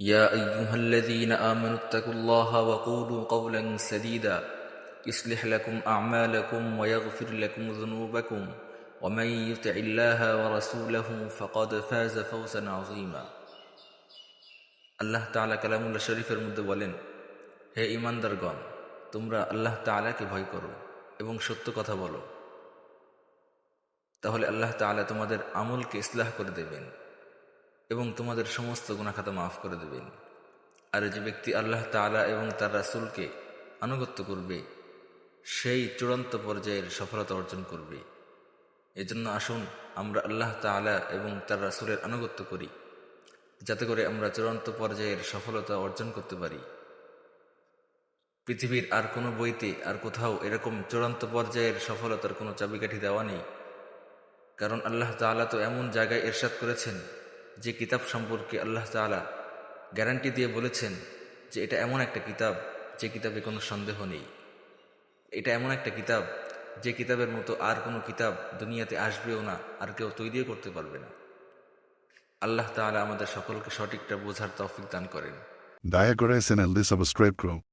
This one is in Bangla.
يا أيها الذين آمنوا اتقوا الله وقولوا قولا سديدا يصلح لكم أعمالكم ويغفر لكم ذنوبكم ومن يطع الله ورسوله فقد فاز فوزا عظيما আল্লাহ তাআলা কালামুল্লাহ শরীফের মধ্যে বলেন হে ইমানদারগণ তোমরা আল্লাহ তাআলাকে ভয় করো এবং সত্য কথা বলো তাহলে আল্লাহ তাআলা তোমাদের আমলকে ইসলাহ করে দেবেন এবং তোমাদের সমস্ত গুণাখাতা মাফ করে দেবেন। আর যে ব্যক্তি আল্লাহ তাআলা এবং তার রাসুলকে আনুগত্য করবে, সেই চূড়ান্ত পর্যায়ের সফলতা অর্জন করবে। এজন্য আসুন আমরা আল্লাহ তাআলা এবং তার রাসুলের আনুগত্য করি, যাতে করে আমরা চূড়ান্ত পর্যায়ের সফলতা অর্জন করতে পারি। পৃথিবীর আর কোনো বইতে আর কোথাও এরকম চূড়ান্ত পর্যায়ের সফলতার কোনো চাবিকাঠি দেওয়া নেই, কারণ আল্লাহ তাআলা তো এমন জায়গায় এরশাদ করেছেন যে কিতাব সম্পর্কে আল্লাহ তাআলা গ্যারান্টি দিয়ে বলেছেন যে এটা এমন একটা কিতাব যে কিতাবে কোনো সন্দেহ নেই। এটা এমন একটা কিতাব যে কিতাবের মতো আর কোনো কিতাব দুনিয়াতে আসবেও না, আর কেউ তৈরিও করতে পারবে না। আল্লাহ তাআলা আমাদের সকলকে সঠিকটা বোঝার তৌফিক দান করেন। দয়া করে চ্যানেলটি সাবস্ক্রাইব করুন।